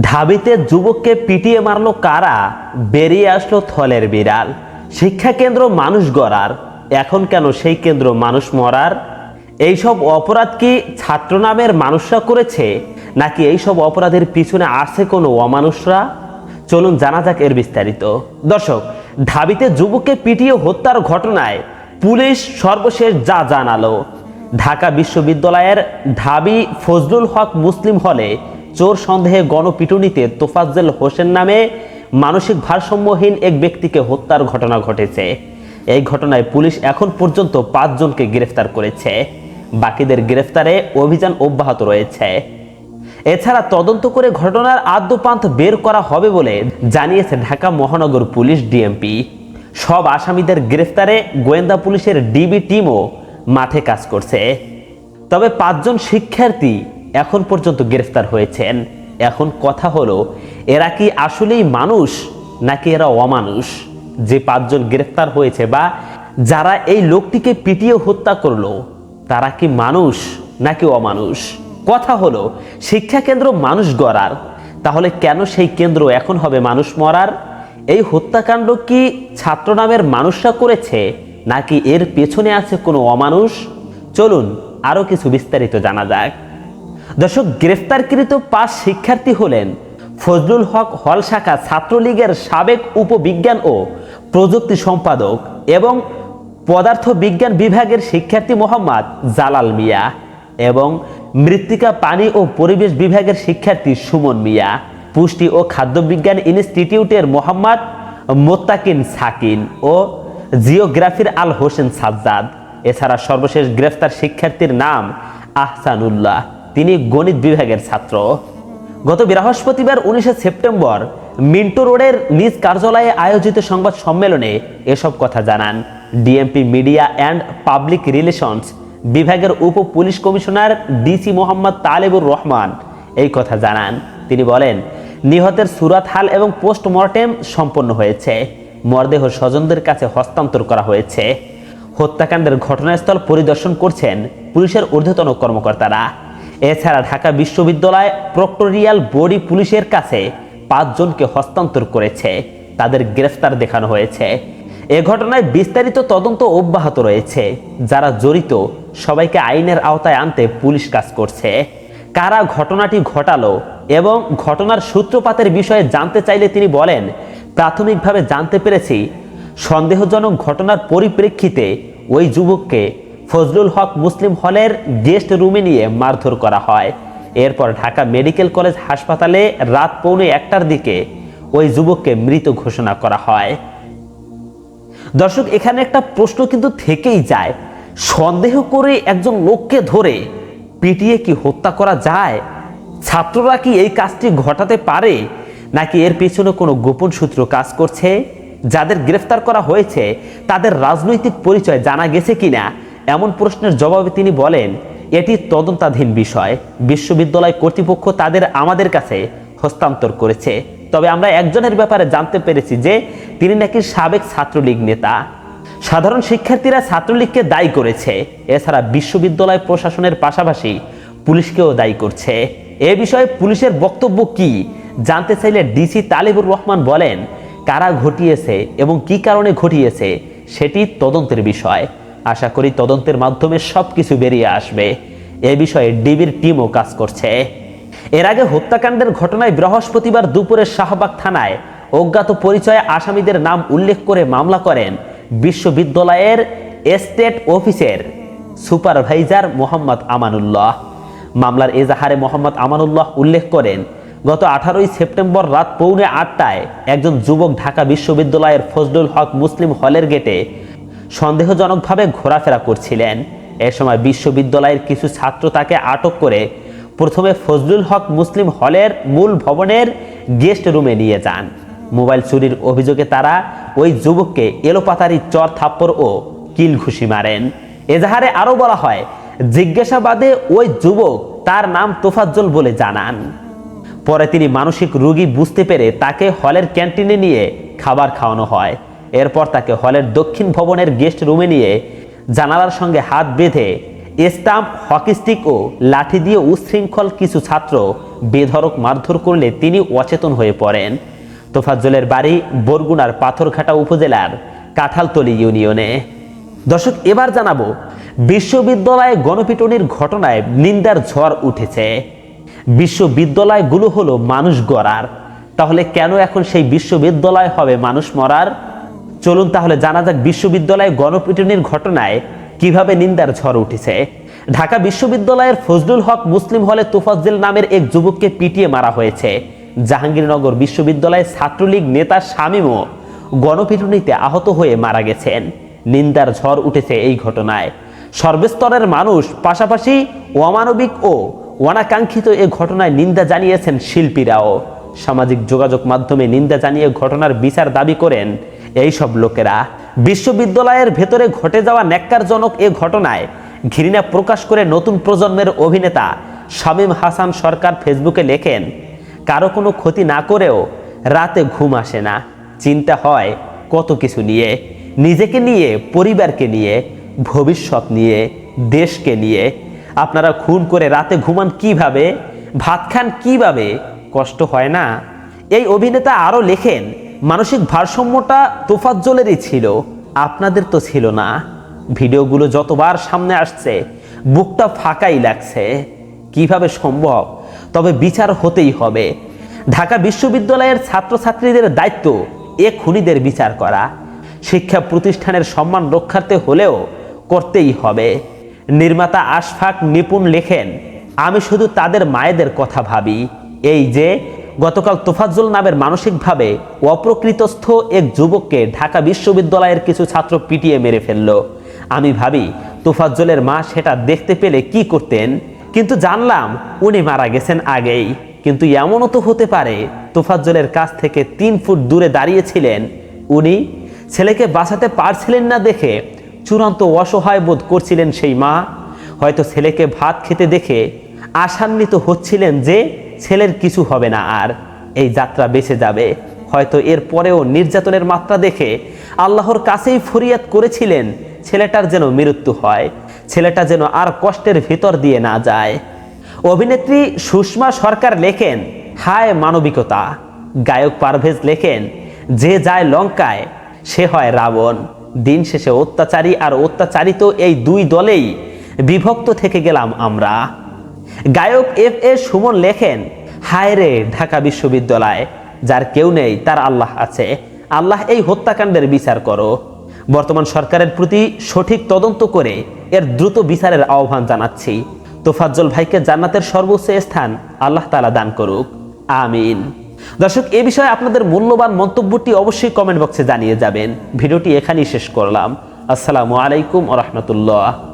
ঢাবিতে যুবককে পিটিয়ে মারলো কারা? বেরিয়ে আসলো থলের বিড়াল। শিক্ষা কেন্দ্র মানুষ গড়ার। এখন কেন সেই কেন্দ্র মানুষ মরার? এইসব অপরাধ কি ছাত্র নামের মানুষরা করেছে? নাকি এইসব অপরাধের পিছনে আছে কোনো অমানুষরা? চলুন জানা যাক এর বিস্তারিত। দর্শক, ঢাবিতে যুবককে পিটিয়ে হত্যার ঘটনায় পুলিশ সর্বশেষ যা জানালো। ঢাকা বিশ্ববিদ্যালয়ের ঢাবি ফজলুল হক মুসলিম হলে চোর সন্দেহে গণপিটুনিতে তোফাজ্জেল হোসেন নামে মানসিক ভারসাম্যহীন এক ব্যক্তিকে হত্যার ঘটনা ঘটেছে। এই ঘটনায় পুলিশ এখন পর্যন্ত পাঁচজনকে গ্রেফতার করেছে। বাকিদের গ্রেফতারে অভিযান অব্যাহত রয়েছে। এছাড়া তদন্ত করে ঘটনার আদ্যপান্থ বের করা হবে বলে জানিয়েছে ঢাকা মহানগর পুলিশ ডিএমপি। সব আসামিদের গ্রেফতারে গোয়েন্দা পুলিশের ডিবি টিমও মাঠে কাজ করছে। তবে পাঁচজন শিক্ষার্থী এখন পর্যন্ত গ্রেফতার হয়েছেন। এখন কথা হলো, এরা কি আসলেই মানুষ নাকি এরা অমানুষ? যে পাঁচজন গ্রেফতার হয়েছে বা যারা এই লোকটিকে পিটিয়ে হত্যা করল, তারা কি মানুষ নাকি অমানুষ? কথা হলো, শিক্ষা কেন্দ্র মানুষ গড়ার, তাহলে কেন সেই কেন্দ্র এখন হবে মানুষ মরার? এই হত্যাকাণ্ড কি ছাত্র নামের মানুষরা করেছে নাকি এর পেছনে আছে কোনো অমানুষ? চলুন আরও কিছু বিস্তারিত জানা যাক। দর্শক, গ্রেফতারকৃত পাঁচ শিক্ষার্থী হলেন ফজলুল হক হল শাখা ছাত্রলীগের সাবেক উপবিজ্ঞান ও প্রযুক্তি সম্পাদক এবং পদার্থ বিজ্ঞান বিভাগের শিক্ষার্থী মোহাম্মদ জালাল মিয়া এবং মৃত্তিকা পানি ও পরিবেশ বিভাগের শিক্ষার্থী সুমন মিয়া, পুষ্টি ও খাদ্য বিজ্ঞান ইনস্টিটিউটের মোহাম্মদ মোত্তাকিন সাকিন ও জিওগ্রাফির আল হোসেন সাজ্জাদ। এছাড়া সর্বশেষ গ্রেফতার শিক্ষার্থীর নাম আহসানুল্লাহ। তিনি গণিত বিভাগের ছাত্র। গত বৃহস্পতিবার উনিশে সেপ্টেম্বর মিন্টো রোডের নিজ কার্যালয়ে আয়োজিত সংবাদ সম্মেলনে এসব কথা জানান। DMP media and public relations বিভাগের উপ police commissioner DC Mohammad Talebur Rahman এই কথা জানান। তিনি বলেন, নিহতের সুরাত হাল এবং পোস্টমর্টেম সম্পন্ন হয়েছে। মরদেহ স্বজনদের কাছে হস্তান্তর করা হয়েছে। হত্যাকাণ্ডের ঘটনাস্থল পরিদর্শন করছেন পুলিশের ঊর্ধ্বতন কর্মকর্তারা। এছাড়া ঢাকা বিশ্ববিদ্যালয় প্রক্টোরিয়াল বডি পুলিশের কাছে পাঁচজনকে হস্তান্তর করেছে। তাদের গ্রেফতার দেখানো হয়েছে। এ ঘটনায় বিস্তারিত তদন্ত অব্যাহত রয়েছে। যারা জড়িত, সবাইকে আইনের আওতায় আনতে পুলিশ কাজ করছে। কারা ঘটনাটি ঘটালো এবং ঘটনার সূত্রপাতের বিষয়ে জানতে চাইলে তিনি বলেন, প্রাথমিকভাবে জানতে পেরেছি, সন্দেহজনক ঘটনার পরিপ্রেক্ষিতে ওই যুবককে ফজলুল হক মুসলিম হলের গেস্ট রুমে নিয়ে মারধর করা হয়। এরপর ঢাকা মেডিকেল কলেজ হাসপাতালে রাত পৌনে একটার দিকে ওই যুবককে মৃত ঘোষণা করা হয়। দর্শক, এখানে একটা প্রশ্ন কিন্তু থেকেই যায়। সন্দেহ করে একজন লোককে ধরে পিটিয়ে কি হত্যা করা যায়? ছাত্ররা কি এই কাজটি ঘটাতে পারে? নাকি এর পেছনে কোনো গোপন সূত্র কাজ করছে? যাদের গ্রেফতার করা হয়েছে, তাদের রাজনৈতিক পরিচয় জানা গেছে কিনা? এমন প্রশ্নের জবাবে তিনি বলেন, এটি তদন্তাধীন বিষয়। বিশ্ববিদ্যালয় কর্তৃপক্ষ তাদের আমাদের কাছে হস্তান্তর করেছে। তবে আমরা একজনের ব্যাপারে জানতে পেরেছি যে তিনি নাকি সাবেক ছাত্রলীগ নেতা। সাধারণ শিক্ষার্থীরা ছাত্রলীগকে দায়ী করেছে। এছাড়া বিশ্ববিদ্যালয় প্রশাসনের পাশাপাশি পুলিশকেও দায়ী করছে। এ বিষয়ে পুলিশের বক্তব্য কি? জানতে চাইলে ডিসি তালিবুর রহমান বলেন, কারা ঘটিয়েছে এবং কি কারণে ঘটিয়েছে সেটি তদন্তের বিষয়। আশা করি তদন্তের মাধ্যমে সব কিছু বেরিয়ে আসবে। এ বিষয়ে ডিবির টিমও কাজ করছে। এর আগে হত্যাকাণ্ডের ঘটনায় বৃহস্পতিবার দুপুরে শাহবাগ থানায় অজ্ঞাত পরিচয়ে আসামিদের নাম উল্লেখ করে মামলা করেন বিশ্ববিদ্যালয়ের এস্টেট অফিসের সুপারভাইজার মোহাম্মদ আমানুল্লাহ। মামলার এজাহারে মোহাম্মদ আমানুল্লাহ উল্লেখ করেন, গত আঠারোই সেপ্টেম্বর রাত পৌনে আটটায় একজন যুবক ঢাকা বিশ্ববিদ্যালয়ের ফজলুল হক মুসলিম হলের গেটে সন্দেহজনকভাবে ঘোরাফেরা করছিলেন। এ সময় বিশ্ববিদ্যালয়ের কিছু ছাত্র তাকে আটক করে প্রথমে ফজলুল হক মুসলিম হলের মূল ভবনের গেস্ট রুমে নিয়ে যান। মোবাইল চুরির অভিযোগে তারা ওই যুবককে এলোপাতারি চর থাপ্পড় ও কিল ঘুষি মারেন। এজাহারে আরও বলা হয়, জিজ্ঞাসাবাদে ওই যুবক তার নাম তোফাজ্জল বলে জানান। পরে তিনি মানসিক রোগী বুঝতে পেরে তাকে হলের ক্যান্টিনে নিয়ে খাবার খাওয়ানো হয়। এরপর তাকে হলের দক্ষিণ ভবনের গেস্ট রুমে নিয়ে জানালার সঙ্গে হাত বেঁধে স্টাম্প হকিস্টিক ও লাঠি দিয়ে উচ্ছৃঙ্খল কিছু ছাত্র বেধরক মারধর করলে তিনি অচেতন হয়ে পড়েন। তোফাজ্জলের বাড়ি বরগুনার পাথরঘাটা উপজেলার কাঁঠালতলি ইউনিয়নে। দর্শক, এবার জানাব, বিশ্ববিদ্যালয়ে গণপিটনির ঘটনায় নিন্দার ঝড় উঠেছে। বিশ্ববিদ্যালয়গুলো হলো মানুষ গড়ার। তাহলে কেন এখন সেই বিশ্ববিদ্যালয় হবে মানুষ মরার? চলুন তাহলে জানা যাক বিশ্ববিদ্যালয়ে গণপিটুনির ঘটনায় কীভাবে নিন্দার ঝড় উঠেছে। ঢাকা বিশ্ববিদ্যালয়ের ফজলুল হক মুসলিম হলে তোফাজ্জেল নামের এক যুবককে পিটিয়ে মারা হয়েছে। জাহাঙ্গীরনগর বিশ্ববিদ্যালয়ের ছাত্রলীগ নেতা শামীমও গণপিটুনিতে আহত হয়ে মারা গেছেন। নিন্দার ঝড় উঠেছে এই ঘটনায়। সর্বস্তরের মানুষ, পাশাপাশি অমানবিক ও অনাকাঙ্ক্ষিত এ ঘটনায় নিন্দা জানিয়েছেন শিল্পীরাও। সামাজিক যোগাযোগ মাধ্যমে নিন্দা জানিয়ে ঘটনার বিচার দাবি করেন এই সব লোকেরা বিশ্ববিদ্যালয়ের ভেতরে ঘটে যাওয়া ন্যাক্কারজনক এ ঘটনায় ঘৃণা প্রকাশ করে নতুন প্রজন্মের অভিনেতা শামীম হাসান সরকার ফেসবুকে লেখেন, কারও কোনো ক্ষতি না করেও রাতে ঘুম আসে না। চিন্তা হয় কত কিছু নিয়ে, নিজেকে নিয়ে, পরিবারকে নিয়ে, ভবিষ্যৎ নিয়ে, দেশকে নিয়ে। আপনারা খুন করে রাতে ঘুমান কীভাবে? ভাত খান কীভাবে? কষ্ট হয় না? এই অভিনেতা আরও লেখেন মানসিক ভারসাম্যটা তোফাজ্জলেরই ছিল, আপনাদের তো ছিল না। ভিডিওগুলো যতবার সামনে আসছে, বুকটা ফাঁকাই লাগছে। কীভাবে সম্ভব? তবে বিচার হতেই হবে। ঢাকা বিশ্ববিদ্যালয়ের ছাত্রছাত্রীদের দায়িত্ব এ খুনিদের বিচার করা। শিক্ষা প্রতিষ্ঠানের সম্মান রক্ষার্থে হলেও করতেই হবে। নির্মাতা আশফাক নিপুণ লেখেন, আমি শুধু তাদের মায়েদের কথা ভাবি। এই যে গতকাল তোফাজ্জল নামের মানসিকভাবে অপ্রকৃতস্থ এক যুবককে ঢাকা বিশ্ববিদ্যালয়ের কিছু ছাত্র পিটিয়ে মেরে ফেলল। আমি ভাবি, তোফাজ্জলের মা সেটা দেখতে পেলে কি করতেন? কিন্তু জানলাম, উনি মারা গেছেন আগেই। কিন্তু এমনও তো হতে পারে, তোফাজ্জলের কাছ থেকে তিন ফুট দূরে দাঁড়িয়েছিলেন। উনি, ছেলেকে বাঁচাতে পারছিলেন না দেখে চূড়ান্ত অসহায় বোধ করছিলেন সেই মা। হয়তো ছেলেকে ভাত খেতে দেখে আশান্বিত হচ্ছিলেন যে ছেলের কিছু হবে না আর এই যাত্রা বেঁচে যাবে। হয়তো এর পরেও নির্যাতনের মাত্রা দেখে আল্লাহর কাছেই ফরিয়াদ করেছিলেন, ছেলেটার যেন মৃত্যু হয়, ছেলেটা যেন আর কষ্টের ভিতর দিয়ে না যায়। অভিনেত্রী সুষমা সরকার লেখেন, হায় মানবিকতা। গায়ক পারভেজ লেখেন, যে যায় লঙ্কায়, সে হয় রাবণ। দিন শেষে অত্যাচারী আর অত্যাচারিত এই দুই দলেই বিভক্ত থেকে গেলাম আমরা। গায়ক এফ এ সুমন লেখেন হায় রে ঢাকা বিশ্ববিদ্যালয়, যার কেউ নেই, তার আল্লাহ আছে। আল্লাহ এই হত্যাকাণ্ডের বিচার করো। বর্তমান সরকারের প্রতি সঠিক তদন্ত করে এর দ্রুত বিচারের আহ্বান জানাচ্ছি। তোফাজ্জল ভাইকে জান্নাতের সর্বোচ্চ স্থান আল্লাহ তালা দান করুক। আমিন। দর্শক, এ বিষয়ে আপনাদের মূল্যবান মন্তব্যটি অবশ্যই কমেন্ট বক্সে জানিয়ে যাবেন। ভিডিওটি এখানেই শেষ করলাম। আসসালামু আলাইকুম রহমতুল্লাহ।